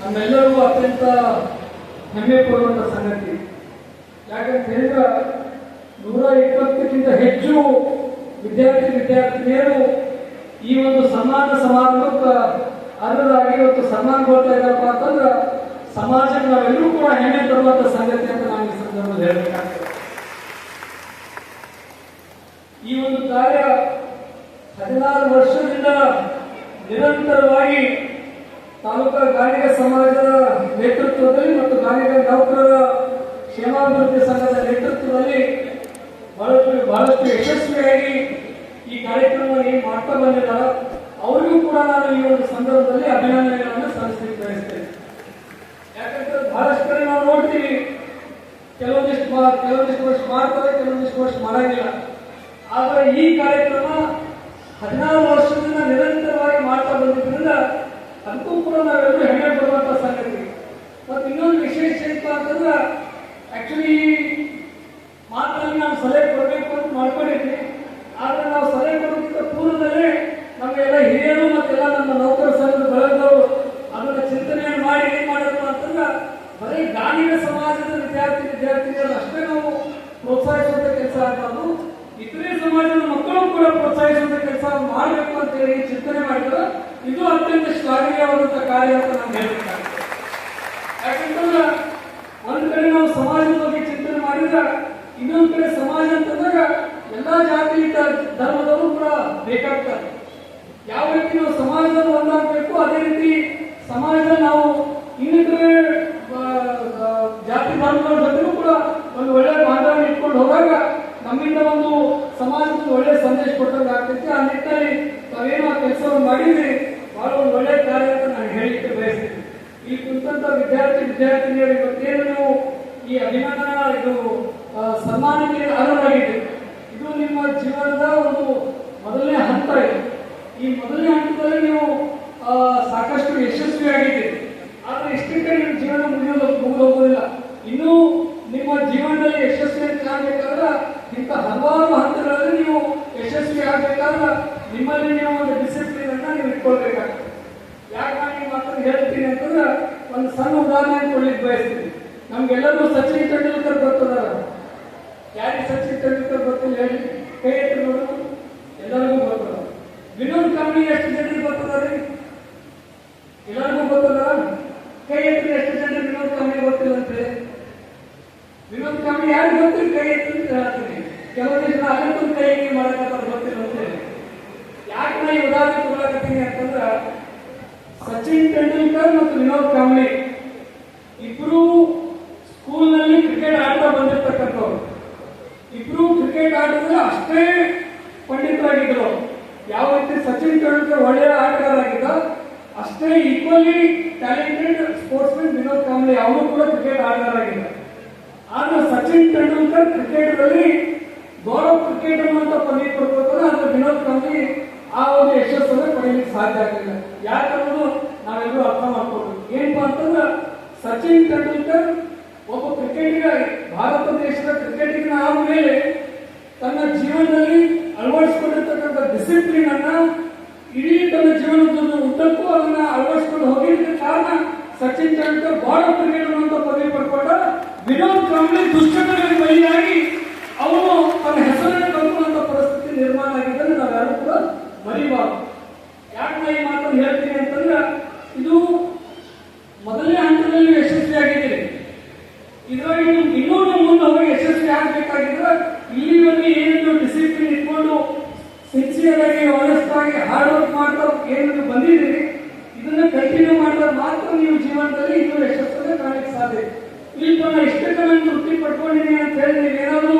ನಮ್ಮೆಲ್ಲರಿಗೂ ಅತ್ಯಂತ ಹೆಮ್ಮೆ ಪಡುವಂತ ಸಂಗತಿ. ಯಾಕಂತ ಹೇಳಿದ್ರೆ, ನೂರ ಇಪ್ಪತ್ತಕ್ಕಿಂತ ಹೆಚ್ಚು ವಿದ್ಯಾರ್ಥಿ ವಿದ್ಯಾರ್ಥಿನಿಯರು ಈ ಒಂದು ಸಮಾನ ಸಮಾರಂಭಕ್ಕೆ ಅರ್ಹರಾಗಿ ಇವತ್ತು ಸನ್ಮಾನಗೊಳ್ತಾ ಇದ್ದಾರಪ್ಪ ಅಂತಂದ್ರೆ, ಸಮಾಜಕ್ಕೆ ನಾವೆಲ್ಲರೂ ಕೂಡ ಹೆಮ್ಮೆ ತರುವಂತ ಸಂಗತಿ ಅಂತ ನಾನು ಈ ಸಂದರ್ಭದಲ್ಲಿ ಹೇಳಬೇಕಾಗ್ತದೆ. ಈ ಒಂದು ಕಾರ್ಯ ಹದಿನಾರು ವರ್ಷದಿಂದ ನಿರಂತರವಾಗಿ ತಾಲೂಕಾ ಗಾಣಿಗ ಸಮಾಜದ ನೇತೃತ್ವದಲ್ಲಿ ಮತ್ತು ಗಾಣಿಗ ನೌಕರರ ಕ್ಷೇಮಾಭಿವೃದ್ಧಿ ಸಂಘದ ನೇತೃತ್ವದಲ್ಲಿ ಬಹಳಷ್ಟು ಬಹಳಷ್ಟು ಯಶಸ್ವಿಯಾಗಿ ಈ ಕಾರ್ಯಕ್ರಮವನ್ನು ಏನು ಮಾಡ್ತಾ ಬಂದಿದ್ದಾರೆ ಅವರಿಗೂ ಕೂಡ ನಾನು ಈ ಒಂದು ಸಂದರ್ಭದಲ್ಲಿ ಅಭಿನಂದನೆಗಳನ್ನು ಸಲ್ಲಿಸಲಿಕ್ಕೆ ಬಯಸ್ತೇನೆ. ಯಾಕಂದ್ರೆ ಬಹಳಷ್ಟು ಕಡೆ ನಾವು ನೋಡ್ತೀವಿ, ಕೆಲವೊಂದಿಷ್ಟು ಕೆಲವೊಂದಿಷ್ಟು ವರ್ಷ ಮಾಡ್ತಾರೆ ಕೆಲವೊಂದಿಷ್ಟು ವರ್ಷ ಮಾಡಂಗಿಲ್ಲ. ಆದರೆ ಈ ಕಾರ್ಯಕ್ರಮ ಹದಿನಾರು ವರ್ಷದಿಂದ ನಿರಂತರವಾಗಿ ಮಾಡ್ತಾ ಬಂದಿದ್ದರಿಂದ ಅದಕ್ಕೂ ಕೂಡ ನಾವೆಲ್ಲರೂ ಹೆಮ್ಮೆ ಪಡುವಂತ ಸಂಗತಿ ಮತ್ತು ಇನ್ನೊಂದು ವಿಶೇಷ ಏನಪ್ಪ ಅಂತಂದ್ರೆ ಆಕ್ಚುಲಿ ಮಾತಲ್ಲಿ ನಾವು ಸಲಹೆ ಕೊಡಬೇಕು ಅಂತ ಮಾಡ್ಕೊಂಡಿದ್ವಿ. ಆದರೆ ನಾವು ಸಲಹೆ ಕೊಡೋದಕ್ಕಿಂತ ಪೂರ್ವದಲ್ಲೇ ನಮಗೆಲ್ಲ ಹಿರಿಯರು ಮತ್ತೆಲ್ಲ ನಮ್ಮ ನೌಕರ ಸಂಘದ ಬೆಳೆದವರು ಅದನ್ನ ಚಿಂತನೆಯನ್ನು ಮಾಡಿ ಏನು ಮಾಡಬೇಕು ಅಂತಂದ್ರೆ, ಬರೀ ಗ್ರಾಮೀಣ ಸಮಾಜದ ವಿದ್ಯಾರ್ಥಿ ವಿದ್ಯಾರ್ಥಿನಿಯರು ಅಷ್ಟೇ ನಾವು ಪ್ರೋತ್ಸಾಹಿಸುವಂಥ ಕೆಲಸ ಆಗಬಾರ್ದು. ಇತರೆ ಸಮಾಜದ ಮಕ್ಕಳು ಕೂಡ ಪ್ರೋತ್ಸಾಹಿಸುವಂಥ ಕೆಲಸ ಮಾಡಬೇಕು ಅಂತೇಳಿ ಚಿಂತನೆ ಮಾಡಿದ್ರೆ. ಇದು ಅತ್ಯಂತ ಶ್ಲಾಘನೀಯವಾದಂತಹ ಕಾರ್ಯ ಅಂತ ನಾನು ಹೇಳ್ತಾರೆ ಯಾಕಂತಂದ್ರೆ ಒಂದ್ ಕಡೆ ನಾವು ಸಮಾಜದ ಬಗ್ಗೆ ಚಿಂತನೆ ಮಾಡಿದ್ರೆ ಇನ್ನೊಂದ್ ಕಡೆ ಸಮಾಜ ಅಂತಂದಾಗ ಎಲ್ಲಾ ಜಾತಿ ಧರ್ಮದವರು ಕೂಡ ಬೇಕಾಗ್ತಾರೆ. ಯಾವ ರೀತಿ ನಾವು ಸಮಾಜದಲ್ಲಿ ಒಂದಾಗಬೇಕು ಅದೇ ರೀತಿ ಸಮಾಜದಲ್ಲಿ ನಾವು ಇನ್ನಿತರೆ ಜಾತಿ, ಧರ್ಮಗಳ ಜೊತೆಗೂ ಕೂಡ ಒಂದು ಒಳ್ಳೆ ಬಾಂಧವ್ಯ ಇಟ್ಕೊಂಡು ಹೋದಾಗ ನಮ್ಮಿಂದ ಒಂದು ಸಮಾಜಕ್ಕೆ ಒಳ್ಳೆ ಸಂದೇಶ ಕೊಟ್ಟಂಗೆ ಆಗ್ತೈತಿ ಆ ನಿಟ್ಟಿನಲ್ಲಿ ತಾವೇನು ಆ ಕೆಲಸವನ್ನು ಮಾಡಿದ್ರಿ ಬಹಳ ಒಂದು ಒಳ್ಳೆ ಕಾರ್ಯ ಅಂತ ನಾನು ಹೇಳಲಿಕ್ಕೆ ಬಯಸ್ತೀನಿ ಈ ಕುರಿತಂತ ವಿದ್ಯಾರ್ಥಿ ವಿದ್ಯಾರ್ಥಿನಿಯರು ಇವತ್ತೇನು ನೀವು ಈ ಅಭಿಮಾನ ಇದು ಸನ್ಮಾನಕ್ಕೆ ಅರ್ಹವಾಗಿದೆ ಇದು ನಿಮ್ಮ ಜೀವನದ ಒಂದು ಮೊದಲನೇ ಹಂತ ಇದೆ. ಈ ಮೊದಲನೇ ಹಂತದಲ್ಲಿ ನೀವು ಸಾಕಷ್ಟು ಯಶಸ್ವಿಯಾಗಿದ್ದೀರಿ. ಆದರೆ ಇಷ್ಟಕ್ಕೆ ನಿಮ್ಮ ಜೀವನ ಮುಗಿಯೋದು ಮುಗಿದು ಹೋಗೋದಿಲ್ಲ. ಇನ್ನೂ ನಿಮ್ಮ ಜೀವನದಲ್ಲಿ ಯಶಸ್ವಿ ಆಗ್ಬೇಕಾದ್ರೆ ಇಂಥ ಹಲವಾರು ಹಂತಗಳಲ್ಲಿ ನೀವು ಯಶಸ್ವಿ ಆಗಬೇಕಾದ್ರೆ ನಿಮ್ಮಲ್ಲಿ ನೀವು ಒಂದು ಡಿಸಿಪ್ಲಿನ್ ಅನ್ನ ನೀವು ಇಟ್ಕೊಳ್ಬೇಕಾಗ್ತದೆ ಯಾಕೆ ನಾನು ಈ ಮಾತನ್ನು ಹೇಳ್ತೀನಿ ಅಂತಂದ್ರೆ ಒಂದು ಸಣ್ಣ ಉದಾಹರಣೆ ಕೊಡ್ಲಿಕ್ಕೆ ಬಯಸ್ತೀನಿ. ನಮ್ಗೆಲ್ಲರೂ ಸಚಿನ್ ತೆಂಡೂಲ್ಕರ್ ಬರ್ತದಾರ ಯಾರಿಗೆ ಸಚಿನ್ ತೆಂಡೂಲ್ಕರ್ ಗೊತ್ತಿಲ್ಲ ಹೇಳಿ? ಕೈ ಎತ್ತಿ ಎಲ್ಲರಿಗೂ ಗೊತ್ತದ. ವಿನೋದ್ ಕಾಂಬ್ಳಿ ಎಷ್ಟು ಜನರಿಗೆ ಗೊತ್ತದ ರೀ? ಎಲ್ಲರಿಗೂ ಗೊತ್ತದ? ಕೈ ಎತ್ತಿ ಎಷ್ಟು ಜನರಿಗೆ ವಿನೋದ್ ಕಾಂಬ್ಳಿ ಗೊತ್ತಿಲ್ಲ ಅಂತ ಹೇಳಿ? ವಿನೋದ್ ಕಂಪನಿ ಯಾರು ಗೊತ್ತಿಲ್ಲ? ಕೈ ಎತ್ತಿ ಅಂತ ಹೇಳ್ತೀನಿ ಕೆಲವು ದಿವಸ ಅಲ್ಲಿ ಕೈ ಮಾಡಕ್ಕೆ ಹೇಳಿ. ಯಾಕೆ ನಾ ಈ ಉದಾಹರಣೆ ಕೊಡ್ಲಾಕತ್ತೀನಿ ಅಂತಂದ್ರ ಸಚಿನ್ ತೆಂಡೂಲ್ಕರ್ ಮತ್ತು ವಿನೋದ್ ಕಾಂಬ್ಳಿ ಇಬ್ರು ಸ್ಕೂಲ್ನಲ್ಲಿ ಕ್ರಿಕೆಟ್ ಆಡ್ತಾ ಬಂದಿರತಕ್ಕಂಥವ್ರು. ಇಬ್ರು ಕ್ರಿಕೆಟ್ ಆಡಿದ್ರೆ ಅಷ್ಟೇ ಪಂಡಿತರಾಗಿದ್ರು. ಯಾವ ರೀತಿ ಸಚಿನ್ ತೆಂಡೂಲ್ಕರ್ ಒಳ್ಳೆಯ ಆಟಗಾರರಾಗಿದ್ದ, ಅಷ್ಟೇ equally talented sportsman Vinod Kambli ಅವರು ಕೂಡ ಕ್ರಿಕೆಟ್ ಆಟಗಾರರಾಗಿದ್ದ. ಆದ್ರೆ ಸಚಿನ್ ತೆಂಡೂಲ್ಕರ್ ಕ್ರಿಕೆಟ್ನಲ್ಲಿ ಗೌರವ್ ಕ್ರಿಕೆಟ್ ಅನ್ನುವಂತ ಪದವಿ ಪಡ್ಕೊತಾರೆ ಆದ್ರೆ ವಿನೋದ್ ಕಾಂಬ್ಳಿ ಆ ಒಂದು ಯಶಸ್ಸನ್ನು ಪಡೆಯಲಿಕ್ಕೆ ಸಾಧ್ಯ ಆಗಲಿಲ್ಲ. ಯಾಕನ್ನೋದು ನಾವೆಲ್ಲರೂ ಅರ್ಥ ಮಾಡ್ಕೋಬೇಕು ಏನಪ್ಪಾ ಅಂತಂದ್ರೆ, ಸಚಿನ್ ತೆಂಡೂಲ್ಕರ್ ಒಬ್ಬ ಕ್ರಿಕೆಟಿಗ ಭಾರತ ದೇಶದ ಕ್ರಿಕೆಟಿಗನ ಆದ್ಮೇಲೆ ತನ್ನ ಜೀವನದಲ್ಲಿ ಅಳವಡಿಸಿಕೊಂಡಿರ್ತಕ್ಕಂಥ ಡಿಸಿಪ್ಲಿನ್ ಅನ್ನ ಇಡೀ ತನ್ನ ಜೀವನದ ಉದ್ದಕ್ಕೂ ಅದನ್ನ ಅಳವಡಿಸಿಕೊಂಡು ಹೋಗಿದ್ದಕ್ಕೆ ಕಾರಣ ಸಚಿನ್ ತೆಂಡೂಲ್ಕರ್ ಬಾಲ್ ಕ್ರಿಕೆಟ್ ಅನ್ನುವಂತ ಪದವಿ ಪಡ್ಕೊಂಡ ವಿನೋದ್ ಕಾಂಬ್ಳಿ ದುಶ್ಚಟಗಳಿಗೆ ಯಾಕೆ ಈ ಮಾತನ್ನು ಹೇಳ್ತೀನಿ ಅಂತಂದ್ರೆ, ಇದು ಮೊದಲನೇ ಹಂತದಲ್ಲಿ ಯಶಸ್ವಿಯಾಗಿದ್ದೀರಿ ಇದರಲ್ಲಿ ನೀವು ಇನ್ನೂ ಮುಂದೆ ಯಶಸ್ವಿ ಆಗಬೇಕಾಗಿದ್ರೆ, ಇಲ್ಲಿ ಏನು ಡಿಸಿಪ್ಲಿನ್ ಇಟ್ಕೊಂಡು ಸಿನ್ಸಿಯರ್ ಆಗಿ ಆನೆಸ್ಟ್ ಆಗಿ ಹಾರ್ಡ್ ವರ್ಕ್ ಮಾಡ್ತಾ ಏನು ಬಂದಿದ್ದೀರಿ, ಇದನ್ನ ಕಂಟಿನ್ಯೂ ಮಾಡಿದ್ರೆ ಮಾತ್ರ ನೀವು ಜೀವನದಲ್ಲಿ ಇನ್ನೂ ಯಶಸ್ಸನ್ನು ಕಾಣಕ್ಕೆ ಸಾಧ್ಯ ಇಲ್ಲಿ ಇಷ್ಟಕ್ಕೆ ನಾನು ತೃಪ್ತಿ ಪಡ್ಕೊಂಡಿದ್ದೀನಿ ಅಂತ ಹೇಳಿ ಏನಾದರೂ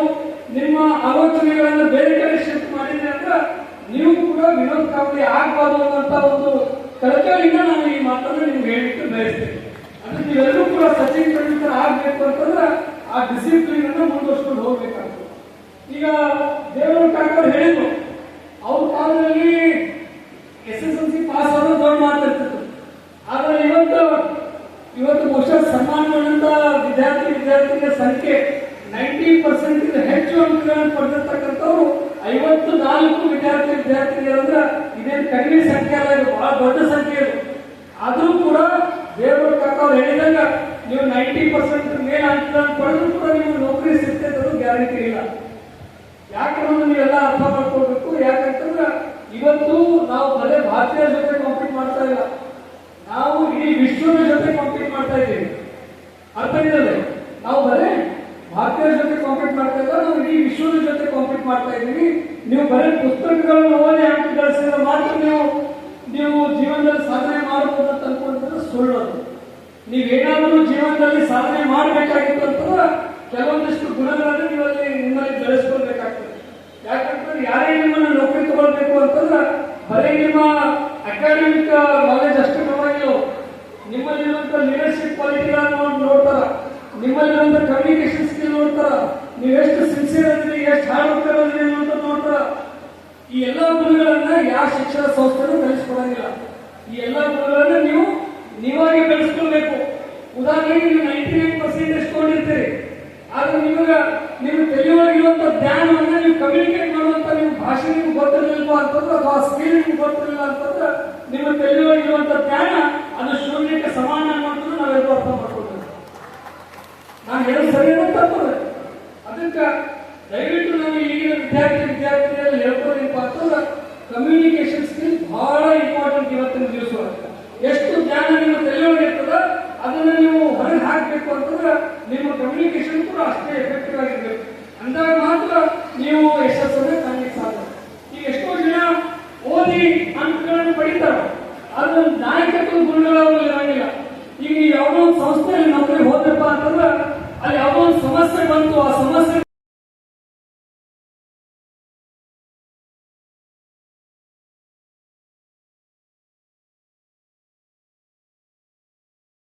ನಿಮ್ಮ ಆಲೋಚನೆಗಳನ್ನ ಬೇರೆ ಕಡೆ ಶಿಫ್ಟ್ ಮಾಡಿದ್ರೆ ಅಂದ್ರೆ ನೀವು ಕೂಡ ಕಾಂಬ್ಳಿ ಆಗಬಾರ್ದು ಅನ್ನೋಂಥ ಒಂದು ಕಳಕಳಿಯಿಂದ ನಾನು ಈ ಮಾತನ್ನು ನಿಮ್ಗೆ ಹೇಳಿಟ್ಟು ಬಯಸ್ತೇನೆ. ಅಂದ್ರೆ ನೀವೆಲ್ಲರೂ ಕೂಡ ಸಚಿನ್ ತೆಂಡೂಲ್ಕರ್ ಆಗ್ಬೇಕು ಅಂತಂದ್ರೆ ಆ ಡಿಸಿಪ್ಲಿನ್ ಅನ್ನ ಮುಂದುವರ್ಸ್ಕೊಂಡು ಹೋಗ್ಬೇಕಾಗ್ತದೆ. ಈಗ ದೇವರು ಕಾಕರ್ ಹೇಳಿದ್ರು, ಅವ್ರ ಕಾಲದಲ್ಲಿ S S L C pass ಆದ್ರೂ ದೊಡ್ಡ ಆದ್ರೆ ಇವತ್ತು ಇವತ್ತು ಬಹುಶಃ ಸನ್ಮಾನಗೊಂಡಂತ ವಿದ್ಯಾರ್ಥಿ ವಿದ್ಯಾರ್ಥಿಗಳ ಸಂಖ್ಯೆ ನೈಂಟಿ ಪರ್ಸೆಂಟ್ ಹೆಚ್ಚು ಅಂಕಗಳನ್ನು ಪಡೆದಿರ್ತಕ್ಕಂಥವ್ರು ಐವತ್ತು ನಾಲ್ಕು ವಿದ್ಯಾರ್ಥಿ ವಿದ್ಯಾರ್ಥಿಗಳಂದ್ರೆ ಇದೇನು ಕಡಿಮೆ ಸಂಖ್ಯೆ ಅಲ್ಲ, ಇದು ಬಹಳ ದೊಡ್ಡ ಸಂಖ್ಯೆ ಇದು. ಆದ್ರೂ ಕೂಡ ದೇವರು ಕಾಕ ಅವ್ರು ಹೇಳಿದಾಗ ನೀವು ನೈಂಟಿ ಪರ್ಸೆಂಟ್ ಮೇಲೆ ಅಂತ ಪಡೆದು ಕೂಡ ನಿಮ್ಗೆ ನೌಕರಿ ಸಿಗ್ತೈತೆ ಅದು ಗ್ಯಾರಂಟಿ ಇಲ್ಲ. ಯಾಕಂದ್ರೆ ನೀವೆಲ್ಲ ಅರ್ಥ ಮಾಡ್ಕೊಳ್ಬೇಕು? ಯಾಕಂತಂದ್ರೆ ಇವತ್ತು ನಾವು ಬರೇ ಭಾರತೀಯ ಜೊತೆ ಕಾಂಪೀಟ್ ಮಾಡ್ತಾ ಇಲ್ಲ. ನಾವು ಇಡೀ ವಿಶ್ವದ ಜೊತೆ ಕಾಂಪೀಟ್ ಮಾಡ್ತಾ ಇದ್ದೀವಿ. ಅರ್ಥ ಇದೆ ನಾವು ಬರೇ ಭಾರತೀಯ ಜೊತೆ ಕಾಂಪೀಟ್ ಮಾಡ್ತಾ ಇಲ್ಲ ನಾವು ಇಡೀ ವಿಶ್ವದ ಜೊತೆ ಕಾಂಪೀಟ್ ಮಾಡ್ತಾ ಇದ್ದೀವಿ. ನೀವು ಬರೀ ಪುಸ್ತಕಗಳನ್ನು ಓದಿ ಅಂಕ ಗಳಿಸಿದ್ರೆ ಮಾತ್ರ ನೀವು ನೀವು ಜೀವನದಲ್ಲಿ ಸಾಧನೆ ಮಾಡಬಹುದು ಅಂತ ಅನ್ಕೊಂಡ್ರೆ ಸುಳ್ಳು ಅದು ನೀವೇನಾದರೂ ಜೀವನದಲ್ಲಿ ಸಾಧನೆ ಮಾಡಬೇಕಾಗಿತ್ತು ಅಂತಂದ್ರೆ ಕೆಲವೊಂದಿಷ್ಟು ಗುಣಗಳನ್ನು ನೀವಲ್ಲಿ ನಿಮ್ಮಲ್ಲಿ ಬೆಳೆಸ್ಕೊಳ್ಬೇಕಾಗ್ತದೆ ಯಾಕಂತಂದ್ರೆ ಯಾರೇ ನಿಮ್ಮನ್ನ ನೌಕರಿ ತಗೊಳ್ಬೇಕು ಅಂತಂದ್ರೆ ಬರೀ ನಿಮ್ಮ ಅಕಾಡೆಮಿಕ್ ನಾಲೆಜ್ ಅಷ್ಟು ಪರವಾಗಿಲ್ಲ ನಿಮ್ಮಲ್ಲಿರುವಂತ ಲೀಡರ್ಶಿಪ್ ಕ್ವಾಲಿಟಿಗಳನ್ನು ನೋಡ್ತಾರ. ನಿಮ್ಮಲ್ಲಿರುವಂತ ಕಮ್ಯುನಿಕೇಶನ್ ಸ್ಕಿಲ್ ನೋಡ್ತಾರ. ನೀವೆಷ್ಟು ಸಿನ್ಸಿಯರ್ ಅದ್ರಿ ಎಷ್ಟು ಹಾರ್ಡ್ ವರ್ಕರ್ ಅದ್ರಿ ಅಂತ ನೋಡ್ತಾರ. ಈ ಎಲ್ಲಾ ಗುಣಗಳನ್ನ ಯಾವ ಶಿಕ್ಷಣ ಸಂಸ್ಥೆನೂ ಕಲಿಸ್ಕೊಡಂಗಿಲ್ಲ. ಈ ಎಲ್ಲಾ ಗುಣಗಳನ್ನ ನೀವು ನೀವಾಗಿ ಬೆಳೆಸ್ಕೊಳ್ಬೇಕು. ಉದಾಹರಣೆಗೆ ನೀವು ನೈಂಟಿ ನೈನ್ ಪರ್ಸೆಂಟ್ ತಗೊಂಡಿರ್ತೀರಿ? ಆದ್ರೆ ನಿಮಗ, ನಿಮ್ಗೆ ತಿಳಿಯುವಾಗಿರುವಂತ ಜ್ಞಾನವನ್ನ ನೀವು ಕಮ್ಯುನಿಕೇಟ್ ನಿಮ್ಮ ಭಾಷೆ ನಿಮ್ಗೆ ಗೊತ್ತಿರಲಿಲ್ಲ ಅಂತಂದ್ರೆ ಅಥವಾ ಸ್ಕಿಲ್ ನಿಮ್ಗೆ ಗೊತ್ತಿರಲಿಲ್ಲ ಅಂತಂದ್ರೆ ನಿಮ್ಮ ಇರುವಂತ ಜ್ಞಾನ ಅದು ಶೂನ್ಯಕ್ಕೆ ಸಮಾನ ಅನ್ನೋದನ್ನ ನಾವೆಲ್ಲರೂ ಅರ್ಥ ಮಾಡ್ಕೊಳ್ತೇವೆ. ನಾನು ಹೇಳೋದು ಸರಿ ಅಂತಂದ್ರೆ ಅದಕ್ಕೆ ದಯವಿಟ್ಟು ನಾವು ಈಗಿನ ವಿದ್ಯಾರ್ಥಿ ವಿದ್ಯಾರ್ಥಿಗಳಲ್ಲಿ ಹೇಳ್ಕೊಳ್ಳಿಪ್ಪ ಅಂತಂದ್ರೆ ಕಮ್ಯುನಿಕೇಶನ್ ಸ್ಕಿಲ್ ಬಹಳ ಇಂಪಾರ್ಟೆಂಟ್ ಇವತ್ತಿನ ದಿವಸ ಎಷ್ಟು ಜ್ಞಾನ ನಿಮ್ಮ ತಲೆಯೊಳಗೆ ಇರ್ತದ ಅದನ್ನು ನೀವು ಹೊರಗೆ ಹಾಕಬೇಕು ಅಂತಂದ್ರೆ ನಿಮ್ಮ ಕಮ್ಯುನಿಕೇಶನ್ ಕೂಡ ಅಷ್ಟೇ.